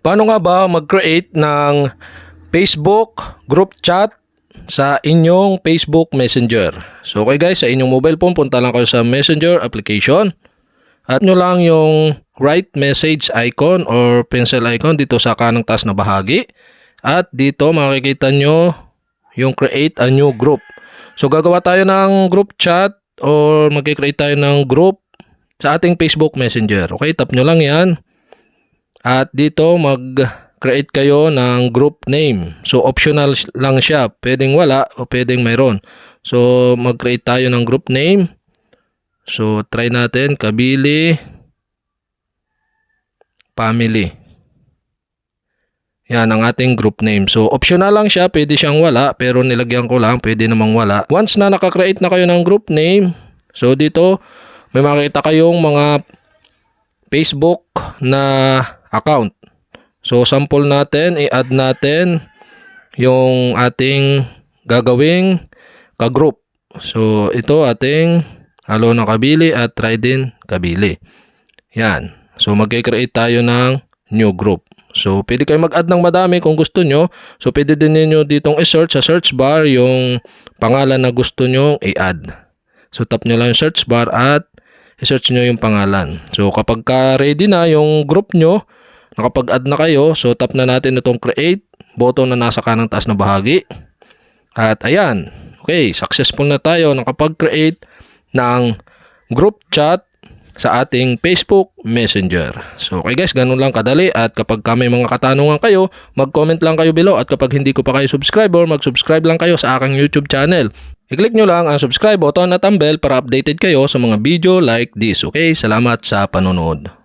Paano nga ba mag-create ng Facebook group chat sa inyong Facebook Messenger? So okay guys, sa inyong mobile phone, punta lang kayo sa Messenger application. At nyo lang yung right message icon or pencil icon dito sa kanang taas na bahagi. At dito makikita nyo yung create a new group. So gagawa tayo ng group chat or mag-create tayo ng group sa ating Facebook Messenger. Okay, tap nyo lang yan. At dito mag-create kayo ng group name. So optional lang siya. Pwedeng wala o pwedeng mayroon. So mag-create tayo ng group name. So try natin Kabili Family. Yan ang ating group name. So optional lang siya, pwede siyang wala pero nilagyan ko lang, pwede namang wala. Once na nakakreate na kayo ng group name, so dito may makita kayong mga Facebook na account. So sample natin, i-add natin yung ating gagawing ka-group. So ito ating Halo ng Kabili at Try din Kabili. Yan. So mag-create tayo ng new group. So pwede kayo mag-add ng madami kung gusto nyo. So pwede din ninyo ditong i-search sa search bar yung pangalan na gusto nyo i-add. So tap nyo lang yung search bar at i-search nyo yung pangalan. So kapag ka ready na yung group nyo, nakapag-add na kayo, so tap na natin itong create, button na nasa kanang taas na bahagi. At ayan, okay, successful na tayo nakapag-create ng group chat sa ating Facebook Messenger. So okay guys, ganun lang kadali at kapag ka may mga katanungan kayo, mag-comment lang kayo below at kapag hindi ko pa kayo subscriber, mag-subscribe lang kayo sa aking YouTube channel. I-click nyo lang ang subscribe button at ang bell para updated kayo sa mga video like this. Okay, salamat sa panonood.